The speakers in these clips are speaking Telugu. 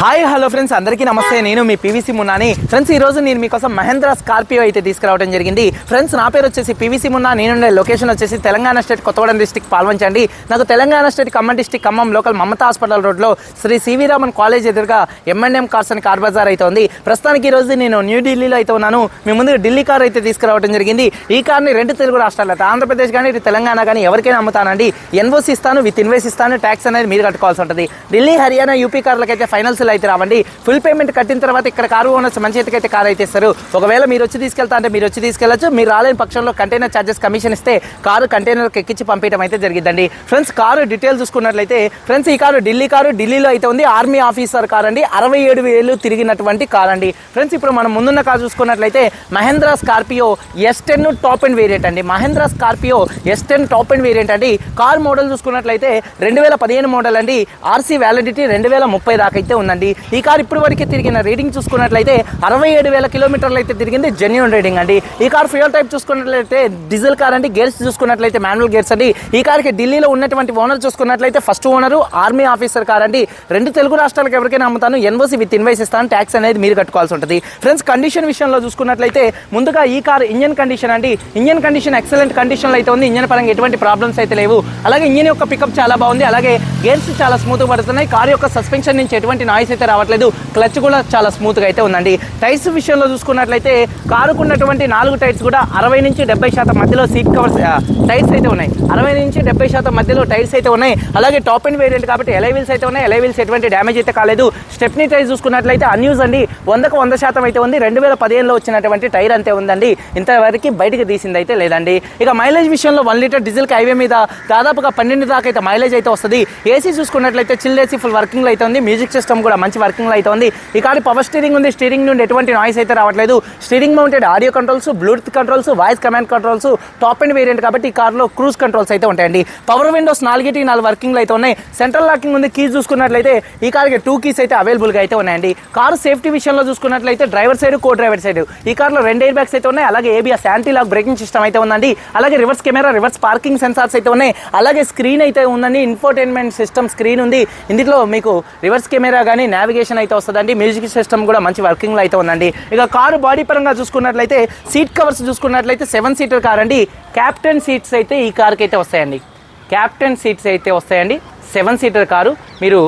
Hi hello friends. అందరికీ నమస్తే. నేను మీ పీవీసీ మున్నాని. ఫ్రెండ్స్ ఈ రోజు నేను మీకోసం మహేంద్ర స్కార్పియో అయితే తీసుకురావడం జరిగింది. ఫ్రెండ్స్ నా పేరు వచ్చేసి పీవీసీ మున్నా. నేనుండే లొకేషన్ వచ్చేసి తెలంగాణ స్టేట్ కొత్తగూడెం డిస్టిక్ పాల్వంచండి. నాకు Telangana state Khammam district Khammam local Mamata hospital రోడ్లో శ్రీ సివి రామన్ కాలేజ్ ఎదురుగా ఎంఎన్ఎం కార్స్ అని కార్ బజార్ అయితే ఉంది. ప్రస్తుతానికి ఈ రోజు నేను న్యూఢిల్లీలో అయితే ఉన్నాను. మీ ముందు ఢిల్లీ కార్ అయితే తీసుకురావడం జరిగింది. ఈ కార్ని రెండు తెలుగు రాష్ట్రాలు అయితే ఆంధ్రప్రదేశ్ కానీ ఇటు తెలంగాణ కానీ ఎవరికైనా అమ్ముతానండి. ఎన్ఓసి ఇస్తాను విత్ ఇన్వెస్ ఇస్తాను ట్యాక్స్ అనేది మీరు కట్టుకోవాల్సి ఉంటుంది. ఢిల్లీ హర్యానా యూపీ కార్లకైతే ఫైనల్స్ ఫైనల్స్లో అయితే రావండి. ఫుల్ పేమెంట్ కట్టిన తర్వాత ఇక్కడ కారు ఓనర్స్ మంచి అయితే కార్ అయితే ఇస్తారు. ఒకవేళ మీరు వచ్చి తీసుకెళ్తా అంటే మీరు వచ్చి తీసుకెళ్ళచ్చు. మీరు రాలేని పక్షంలో కంటైనర్ ఛార్జెస్ కమిషన్ ఇస్తే కారు కంటైనర్కి ఎక్కించి పంపించడం అయితే జరిగిందండి ఫ్రెండ్స్ కారు డీటెయిల్స్ చూసుకున్నట్లయితే ఫ్రెండ్స్ ఈ కారు ఢిల్లీ కారు ఢిల్లీలో అయితే ఉంది. ఆర్మీ ఆఫీసర్ కార్ అండి. అరవై ఏడు వేలు తిరిగినటువంటి కార్ అండి. ఫ్రెండ్స్ ఇప్పుడు మనం ముందున్న కారు చూసుకున్నట్లయితే Mahindra Scorpio S ten top and variant అండి. Mahindra Scorpio S ten top and variant అండి. కార్ మోడల్ చూసుకున్నట్లయితే రెండు వేల పదిహేను మోడల్ అండి. ఆర్సీ వ్యాలిడిటీ రెండు వేల ముప్పై దాకా అయితే ఉందండి. అండి. ఈ కార్ ఇప్పుడు వరకే తిరిగిన రేటింగ్ చూసుకున్నట్లయితే అరవై ఏడు వేల కిలోమీటర్లు అయితే తిరిగింది జెన్యున్ రేటింగ్ అండి. ఈ కార్ ఫ్యూయల్ టైప్ చూసుకున్నట్లయితే డీజిల్ కార్ అండి. గేర్స్ చూసుకున్నట్లయితే మాన్యువల్ గేర్స్ అండి. ఈ కార్కి ఢిల్లీలో ఉన్నటువంటి ఓనర్ చూసుకున్నట్లయితే first owner army officer car అండి. రెండు తెలుగు రాష్ట్రాలకు ఎవరికైనా అమ్ముతాను ఎన్ఓసి విత్ ఇన్వైస్ ఇస్తాను ట్యాక్స్ అనేది మీరు కట్టుకోవాల్సి ఉంటుంది. ఫ్రెండ్స్ కండిషన్ విషయంలో చూసుకున్నట్లయితే ముందుగా ఈ కార్ ఇంజన్ కండిషన్ అండి. ఇంజన్ కండిషన్ ఎక్సలెంట్ కండిషన్లో అయితే ఉంది. ఇంజన్ పరంగా ఎటువంటి ప్రాబ్లమ్స్ అయితే లేవు. అలాగే ఇంజన్ యొక్క పికప్ చాలా బాగుంది. అలాగే గేర్స్ చాలా స్మూత్ పడుతున్నాయి. కార్ యొక్క సస్పెన్షన్ నుంచి ఎటువంటి నాయిస్ అయితే రావట్లేదు. క్లచ్ కూడా చాలా స్మూత్గా అయితే ఉందండి. టైర్స్ విషయంలో చూసుకున్నట్లయితే కారుకున్నటువంటి నాలుగు టైర్స్ కూడా అరవై నుంచి డెబ్బై శాతం మధ్యలో సీట్ కవర్స్ టైర్స్ అయితే ఉన్నాయి. అరవై నుంచి డెబ్బై శాతం మధ్యలో టైర్స్ అయితే ఉన్నాయి. అలాగే టాప్ అండ్ వేరియంట్ కాబట్టి ఎలైవిల్స్ అయితే ఉన్నాయి. ఎలైవిల్స్ ఎటువంటి డ్యామేజ్ అయితే కాలేదు. స్టెప్నీ టైర్ చూసుకున్నట్లయితే అన్యూస్ అండి. వందకు వంద శాతం అయితే ఉంది. రెండు వేల పదిహేనులో వచ్చినటువంటి టైర్ అంతే ఉందండి. ఇంతవరకు బయటకు తీసింది అయితే లేదండి. ఇక మైలేజ్ విషయంలో వన్ లీటర్ డీజిల్కి హైవే మీద దాదాపుగా పన్నెండు దాకా అయితే మైలేజ్ అయితే వస్తుంది. ఏసీ చూసుకున్నట్లయితే చిల్ ఏసీ ఫుల్ వర్కింగ్లో అయితే ఉంది. మ్యూజిక్ సిస్టమ్ కూడా మంచి వర్కింగ్లో అయితే ఉంది. ఈ కాడి పవర్ స్టీరింగ్ ఉంది. స్టీరింగ్ నుండి ఎటువంటి నాయిస్ అయితే రావట్లేదు. Steering mounted audio controls Bluetooth controls voice command controls top and variant కాబట్టి ఈ కార్లో క్రూజ్ కంట్రోల్స్ అయితే ఉంటాయండి. పవర్ విండోస్ నాలుగిటి నాలుగు వర్కింగ్లు అయితే ఉన్నాయి. సెంట్రల్ లాకింగ్ ఉంది. కీస్ చూసుకున్నట్లయితే ఈ కార్కి టూ కీస్ అయితే అవైలబుల్గా అయితే ఉన్నాయండి. కారు సేఫ్టీ విషయంలో చూసుకున్నట్లయితే driver side co driver side ఈ కార్లో రెండు ఎయిర్ బ్యాగ్స్ అయితే ఉన్నాయి. అలాగే ABS anti lock braking system అయితే ఉందండి. అలాగే reverse camera reverse parking sensors అయితే ఉన్నాయి. అలాగే స్క్రీన్ అయితే ఉందండి. ఇన్ఫోటైన్మెంట్ సిస్టమ్ స్క్రీన్ ఉంది. ఇందులో మీకు రివర్స్ కెమెరా కానీ నావిగేషన్ అయితే వస్తుందండి. మ్యూజిక్ సిస్టమ్ కూడా మంచి వర్కింగ్లో అయితే ఉందండి. ఇక కారు బాడీ పరంగా చూసుకున్నట్లయితే సీట్ కవర్స్ చూసుకున్నట్లయితే సెవెన్ సీటర్ కార్ అండి. క్యాప్టెన్ సీట్స్ అయితే ఈ కార్కి అయితే వస్తాయండి. క్యాప్టెన్ సీట్స్ అయితే వస్తాయండి. సెవెన్ సీటర్ కారు మీరు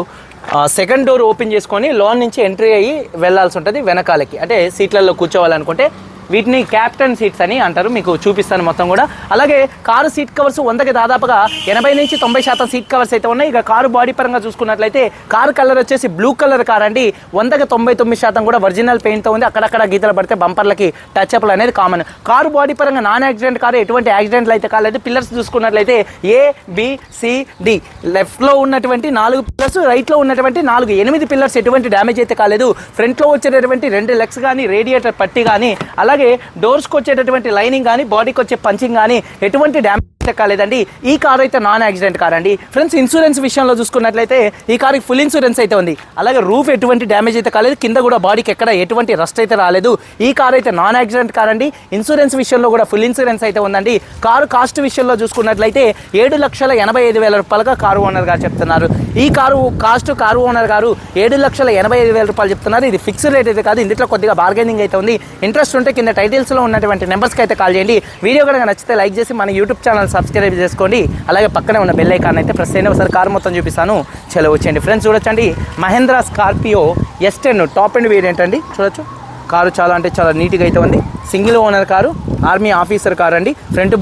సెకండ్ డోర్ ఓపెన్ చేసుకొని లోన్ నుంచి ఎంట్రీ అయ్యి వెళ్ళాల్సి ఉంటుంది వెనకాలకి. అంటే సీట్లలో కూర్చోవాలనుకుంటే వీటిని క్యాప్టెన్ సీట్స్ అని అంటారు. మీకు చూపిస్తాను మొత్తం కూడా. అలాగే కారు సీట్ కవర్స్ వందకి దాదాపుగా ఎనభై నుంచి తొంభై శాతం సీట్ కవర్స్ అయితే ఉన్నాయి. ఇక కారు బాడీ పరంగా చూసుకున్నట్లయితే కారు కలర్ వచ్చేసి బ్లూ కలర్ కార్ అండి. వందకి తొంభై తొమ్మిది శాతం కూడా ఒరిజినల్ పెయింట్తో ఉంది. అక్కడక్కడ గీతలు పడితే బంపర్లకి టచ్ అప్లు అనేది కామన్ కారు బాడీ పరంగా నాన్ యాక్సిడెంట్ కారు ఎటువంటి యాక్సిడెంట్లు అయితే కాలేదు. పిల్లర్స్ చూసుకున్నట్లయితే ఏ బి సి డి లెఫ్ట్లో ఉన్నటువంటి నాలుగు పిల్లర్స్ రైట్లో ఉన్నటువంటి నాలుగు ఎనిమిది పిల్లర్స్ ఎటువంటి డ్యామేజ్ అయితే కాలేదు. ఫ్రంట్లో వచ్చేటటువంటి రెండు లెగ్స్ కానీ రేడియేటర్ పట్టి కానీ అలాగే డోర్స్కి వచ్చేటటువంటి లైనింగ్ కానీ బాడీకి వచ్చే పంచింగ్ కానీ ఎటువంటి డ్యామేజ్ కాలేదండి. ఈ కార్ అయితే నాన్ యాక్సిడెంట్ కార్ అండి ఫ్రెండ్స్ ఇన్సూరెన్స్ విషయంలో చూసుకున్నట్లయితే ఈ కార్కి ఫుల్ ఇన్సూరెన్స్ అయితే ఉంది. అలాగే రూఫ్ ఎటువంటి డ్యామేజ్ అయితే కాలేదు. కింద కూడా బాడీకి ఎక్కడ ఎటువంటి రస్ట్ అయితే రాలేదు. ఈ కార్ అయితే నాన్ యాక్సిడెంట్ కార్ అండి ఇన్సూరెన్స్ విషయంలో కూడా ఫుల్ ఇన్సూరెన్స్ అయితే ఉందండి. కారు కాస్ట్ విషయంలో చూసుకున్నట్లయితే ఏడు లక్షల ఎనభై ఐదు వేల రూపాయలుగా కారు ఓనర్ గారు చెప్తున్నారు. ఈ కారు కాస్ట్ కారు ఓనర్ గారు ఏడు లక్షల ఎనభై ఐదు వేల రూపాయలు చెప్తున్నారు. ఇది ఫిక్స్డ్ రేట్ అయితే కాదు. ఇందులో కొద్దిగా బార్గెనింగ్ అయితే ఉంది. ఇంట్రెస్ట్ ఉంటే కింద టైటిల్స్లో ఉన్నటువంటి నెంబర్స్కి అయితే కాల్ చేయండి. వీడియో కనుక నచ్చితే లైక్ చేసి మన యూట్యూబ్ ఛానల్ సబ్స్క్రైబ్ చేసుకోండి. అలాగే పక్కనే ఉన్న బెల్ ఐకాన్ అయితే ప్రెస్ అయినా ఒకసారి కారు మొత్తం చూపిస్తాను. చలో వచ్చేయండి. ఫ్రెండ్స్ చూడొచ్చండి. Mahindra Scorpio S ten top end variant అండి. చూడొచ్చు. కారు చాలా అంటే చాలా నీట్గా అయితే ఉంది. Single owner car army officer car అండి. ఫ్రంట్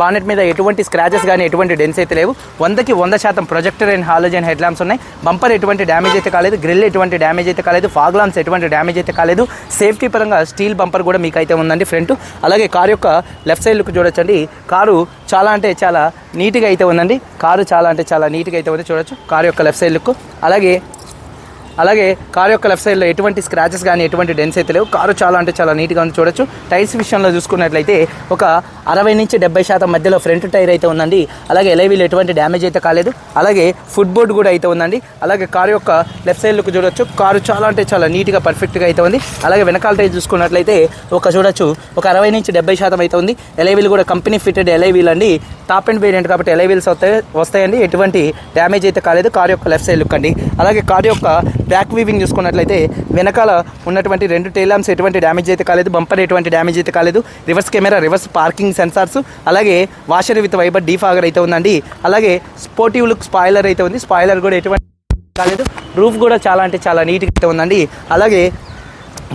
బానెట్ మీద ఎటువంటి స్క్రాచెస్ కానీ ఎటువంటి డెన్స్ అయితే లేవు. వందకి వంద శాతం projector and halogen head lamps ఉన్నాయి. బంపర్ ఎటువంటి డ్యామేజ్ అయితే కాలేదు. గ్రిల్ ఎటువంటి డ్యామేజ్ అయితే కాలేదు. ఫాగ్ లాంప్స్ ఎటువంటి డ్యామేజ్ అయితే కాలేదు. సేఫ్టీ పరంగా స్టీల్ బంపర్ కూడా మీకు అయితే ఉందండి ఫ్రంట్ అలాగే కారు యొక్క లెఫ్ట్ సైడ్ లుక్ చూడొచ్చండి. కారు చాలా అంటే చాలా నీట్గా అయితే ఉందండి. కారు చాలా అంటే చాలా నీట్గా అయితే ఉంది. చూడొచ్చు. కారు యొక్క లెఫ్ట్ సైడ్ లుక్ అలాగే అలాగే కారు యొక్క లెఫ్ట్ సైడ్లో ఎటువంటి స్క్రాచెస్ కానీ ఎటువంటి డెన్స్ అయితే లేవు. కారు చాలా అంటే చాలా నీట్గా ఉంది చూడొచ్చు. టైర్స్ విషయంలో చూసుకున్నట్లయితే ఒక అరవై నుంచి డెబ్బై శాతం మధ్యలో ఫ్రంట్ టైర్ అయితే ఉందండి. అలాగే ఎలైవీలు ఎటువంటి డ్యామేజ్ అయితే కాలేదు. అలాగే ఫుట్ బోర్డ్ కూడా అయితే ఉందండి. అలాగే కారు యొక్క లెఫ్ట్ సైడ్ లుక్ చూడొచ్చు. కారు చాలా అంటే చాలా నీట్గా పర్ఫెక్ట్గా అయితే ఉంది. అలాగే వెనకాల టైర్ చూసుకున్నట్లయితే ఒక చూడొచ్చు ఒక అరవై నుంచి డెబ్బై శాతం అయితే ఉంది. ఎలైవీలు కూడా కంపెనీ ఫిటెడ్ ఎలైవీలు అండి. టాప్ అండ్ వేరియంట్ కాబట్టి ఎలైవీల్స్ వస్తాయి వస్తాయండి. ఎటువంటి డ్యామేజ్ అయితే కాలేదు. కారు యొక్క లెఫ్ట్ సైడ్ లుక్ అండి. అలాగే కారు యొక్క బ్యాక్ వీవింగ్ చూసుకున్నట్లయితే వెనకాల ఉన్నటువంటి రెండు టైలామ్స్ ఎటువంటి డ్యామేజ్ అయితే కాలేదు బంపర్ ఎటువంటి డ్యామేజ్ అయితే కాలేదు reverse camera reverse parking sensors అలాగే వాషర్ విత్ వైబర్ డీఫాగర్ అయితే ఉందండి. అలాగే స్పోర్టివ్ లుక్ స్పాయిలర్ అయితే ఉంది. స్పాయిలర్ కూడా ఎటువంటి కాలేదు. రూఫ్ కూడా చాలా అంటే చాలా నీట్గా అయితే ఉందండి. అలాగే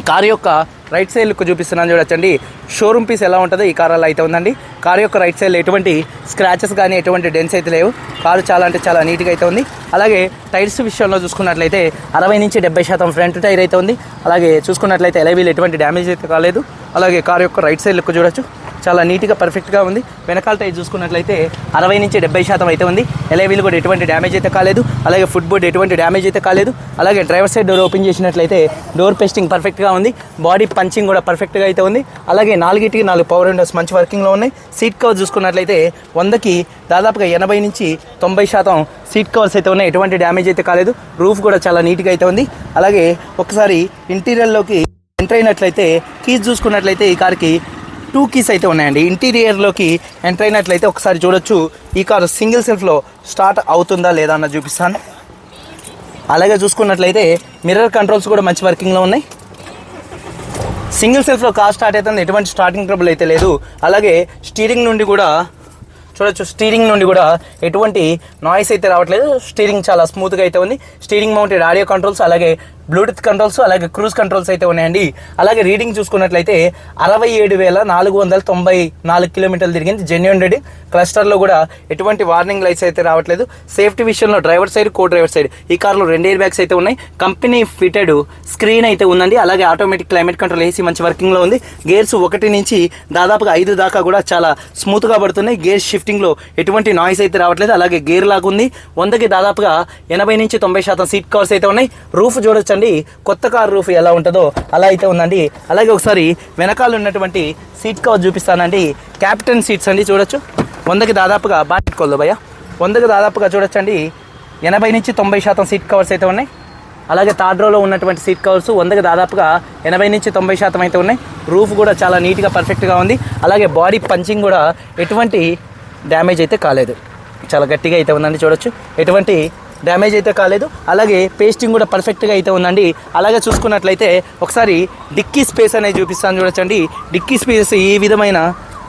కార్ యొక్క రైట్ సైడ్ లుక్ చూపిస్తున్నాను చూడొచ్చండి. షోరూమ్ పీస్ ఎలా ఉంటుందో ఈ కార్ అలా అయితే ఉందండి. కార్ యొక్క రైట్ సైడ్ ఎటువంటి స్క్రాచెస్ కానీ ఎటువంటి డెన్స్ అయితే లేవు. కారు చాలా అంటే చాలా నీట్గా అయితే ఉంది. అలాగే టైర్స్ విషయంలో చూసుకున్నట్లయితే అరవై నుంచి డెబ్బై శాతం ఫ్రంట్ టైర్ అయితే ఉంది. అలాగే చూసుకున్నట్లయితే ఎలవీలు ఎటువంటి డ్యామేజ్ అయితే కాలేదు. అలాగే కార్ యొక్క రైట్ సైడ్ లుక్ చూడొచ్చు. చాలా నీట్గా పర్ఫెక్ట్గా ఉంది. వెనకాల టైర్ చూసుకున్నట్లయితే అరవై నుంచి డెబ్బై శాతం అయితే ఉంది. ఎలవీలు కూడా ఎటువంటి డ్యామేజ్ అయితే కాలేదు. అలాగే ఫుట్ బోర్డ్ ఎటువంటి డ్యామేజ్ అయితే కాలేదు. అలాగే డ్రైవర్ సైడ్ డోర్ ఓపెన్ చేసినట్లయితే డోర్ పేస్టింగ్ పర్ఫెక్ట్గా ఉంది. బాడీ పంచింగ్ కూడా పర్ఫెక్ట్గా అయితే ఉంది. అలాగే నాలుగిటికి నాలుగు పవర్ విండోస్ మంచి వర్కింగ్లో ఉన్నాయి. సీట్ కవర్ చూసుకున్నట్లయితే వందకి దాదాపుగా ఎనభై నుంచి తొంభై శాతం సీట్ కవర్స్ అయితే ఉన్నాయి. ఎటువంటి డ్యామేజ్ అయితే కాలేదు. రూఫ్ కూడా చాలా నీట్గా అయితే ఉంది. అలాగే ఒకసారి ఇంటీరియర్లోకి ఎంటర్ అయినట్లయితే కీస్ చూసుకున్నట్లయితే ఈ కార్కి టూ కీస్ అయితే ఉన్నాయండి. ఇంటీరియర్లోకి ఎంటర్ అయినట్లయితే ఒకసారి చూడొచ్చు. ఈ కారు సింగిల్ సెల్ఫ్లో స్టార్ట్ అవుతుందా లేదా అన్న చూపిస్తాను. అలాగే చూసుకున్నట్లయితే మిర్రర్ కంట్రోల్స్ కూడా మంచి వర్కింగ్లో ఉన్నాయి. సింగిల్ సెల్ఫ్లో కార్ స్టార్ట్ అవుతుంది. ఎటువంటి స్టార్టింగ్ ట్రబుల్ అయితే లేదు. అలాగే స్టీరింగ్ నుండి కూడా చూడొచ్చు. స్టీరింగ్ నుండి కూడా ఎటువంటి నాయిస్ అయితే రావట్లేదు. స్టీరింగ్ చాలా స్మూత్గా అయితే ఉంది. స్టీరింగ్ మౌంటెడ్ ఆడియో కంట్రోల్స్ అలాగే బ్లూటూత్ కంట్రోల్స్ అలాగే క్రూజ్ కంట్రోల్స్ అయితే ఉన్నాయండి. అలాగే రీడింగ్ చూసుకున్నట్లయితే అరవై ఏడు వేల నాలుగు వందల తొంభై నాలుగు కిలోమీటర్లు తిరిగింది జెన్యున్ రీడింగ్. క్లస్టర్లో కూడా ఎటువంటి వార్నింగ్ లైట్స్ అయితే రావట్లేదు. సేఫ్టీ విషయంలో driver side co driver side ఈ కార్లో రెండు ఎయిర్ బ్యాగ్స్ అయితే ఉన్నాయి. కంపెనీ ఫిటెడ్ స్క్రీన్ అయితే ఉందండి. అలాగే ఆటోమేటిక్ క్లైమేట్ కంట్రోల్ ఏసీ మంచి వర్కింగ్లో ఉంది. గేర్స్ ఒకటి నుంచి దాదాపుగా ఐదు దాకా కూడా చాలా స్మూత్గా పడుతున్నాయి. గేర్ షిఫ్టింగ్లో ఎటువంటి నాయిస్ అయితే రావట్లేదు. అలాగే గేర్ లాగా ఉంది వందకి దాదాపుగా ఎనభై నుంచి తొంభై శాతం సీట్ కవర్స్ అయితే ఉన్నాయి. రూఫ్ చూడొచ్చు చూడండి కొత్త కార్ రూఫ్ ఎలా ఉంటుందో అలా అయితే ఉందండి. అలాగే ఒకసారి వెనకాల ఉన్నటువంటి సీట్ కవర్ చూపిస్తానండి. క్యాప్టెన్ సీట్స్ అండి చూడొచ్చు. వందకి దాదాపుగా బాగా భయ్య. వందకి దాదాపుగా చూడొచ్చండి. ఎనభై నుంచి తొంభై శాతం సీట్ కవర్స్ అయితే ఉన్నాయి. అలాగే థర్డ్ రోలో ఉన్నటువంటి సీట్ కవర్స్ వందకి దాదాపుగా ఎనభై నుంచి తొంభై శాతం అయితే ఉన్నాయి. రూఫ్ కూడా చాలా నీట్గా పర్ఫెక్ట్గా ఉంది. అలాగే బాడీ పంచింగ్ కూడా ఎటువంటి డ్యామేజ్ అయితే కాలేదు. చాలా గట్టిగా అయితే ఉందండి చూడొచ్చు. ఎటువంటి డ్యామేజ్ అయితే కాలేదు. అలాగే పేస్టింగ్ కూడా పర్ఫెక్ట్గా అయితే ఉందండి. అలాగే చూసుకున్నట్లయితే ఒకసారి డిక్కీ స్పేస్ అనేది చూపిస్తాను చూడొచ్చండి. డిక్కీ స్పేస్ ఈ విధమైన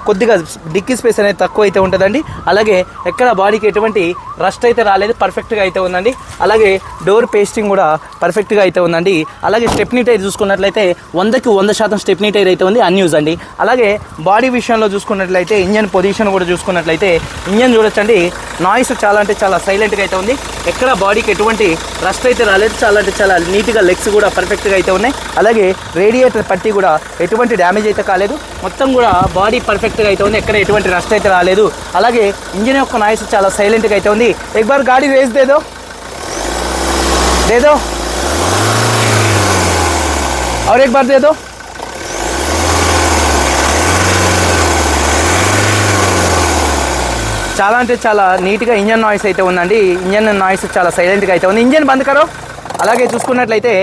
కొద్దిగా డిక్కీ స్పేస్ అనేది తక్కువ అయితే ఉంటుందండి. అలాగే ఎక్కడ బాడీకి ఎటువంటి రస్ట్ అయితే రాలేదు పర్ఫెక్ట్గా అయితే ఉందండి. అలాగే డోర్ పేస్టింగ్ కూడా పర్ఫెక్ట్గా అయితే ఉందండి. అలాగే స్టెప్నీ టైర్ చూసుకున్నట్లయితే వందకి వంద శాతం స్టెప్నీ టైర్ అయితే ఉంది అన్యూజ్ అండి. అలాగే బాడీ విషయంలో చూసుకున్నట్లయితే ఇంజన్ పొజిషన్ కూడా చూసుకున్నట్లయితే ఇంజన్ చూడొచ్చండి. నాయిస్ చాలా అంటే చాలా సైలెంట్గా అయితే ఉంది. ఎక్కడ బాడీకి ఎటువంటి రస్ట్ అయితే రాలేదు చాలా అంటే చాలా నీట్గా లెగ్స్ కూడా పర్ఫెక్ట్గా అయితే ఉన్నాయి. అలాగే రేడియేటర్ పట్టి కూడా ఎటువంటి డ్యామేజ్ అయితే కాలేదు. మొత్తం కూడా బాడీ పర్ఫెక్ట్ పర్ఫెక్ట్గా అయితే ఉంది ఎక్కడ ఎటువంటి రస్ట్ అయితే రాలేదు అలాగే ఇంజిన్ యొక్క నాయిస్ చాలా సైలెంట్గా అయితే ఉంది ఎక్ బార్ గాడి రేస్ దేదో దేదో और एक बार दे दो చాలా అంటే చాలా నీట్గా ఇంజన్ నాయిస్ అయితే ఉందండి ఇంజన్ నాయిస్ చాలా సైలెంట్గా అయితే ఉంది ఇంజన్ బంద్ కరో అలాగే చూసుకున్నట్లయితే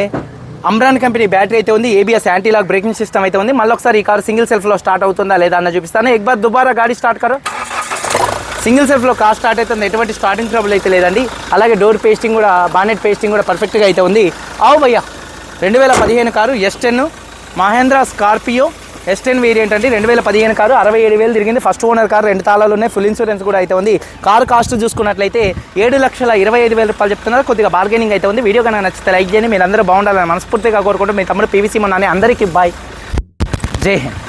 అమ్రాన్ కంపెనీ బ్యాటరీ అయితే ఉంది ABS anti lock braking system అయితే ఉంది. మళ్ళీ ఒకసారి ఈ కార్ సింగిల్ సెల్ఫ్లో స్టార్ట్ అవుతుందా లేదా అన్న చూపిస్తాను. ఎక్బార్ దుబారా గాడి స్టార్ట్ కారు. సింగిల్ సెల్ఫ్లో కార్ స్టార్ట్ అవుతుంది ఎటువంటి స్టార్టింగ్ ట్రబుల్ అయితే లేదండి. అలాగే డోర్ పేస్టింగ్ కూడా బానెట్ పేస్టింగ్ కూడా పర్ఫెక్ట్గా అయితే ఉంది. ఆవు భయ్యా రెండు వేల పదిహేను car S ten Mahindra Scorpio S ten variant అండి. రెండు వేల పదిహేను కారు అరవై ఏడు వేలు తిరిగింది. ఫస్ట్ ఓనర్ కారు రెండు తాళాలు ఉన్నాయి. ఫుల్ ఇన్సూరెన్స్ కూడా అయితే ఉంది. కారు కాస్ట్ చూసుకున్నట్లయితే ఏడు లక్షల ఇరవై ఐదు వేల రూపాయలు చెప్తున్నారు. కొద్దిగా బార్గెనింగ్ అయితే ఉంది. వీడియో కనుక నచ్చితే లైక్ చేయండి. మీరు అందరూ బాగుండాలని మనస్ఫూర్తిగా కోరుకుంటూ మీ తమ్ముడు పీవీసీ మొన్న అందరికీ బాయ్ జై హింద్.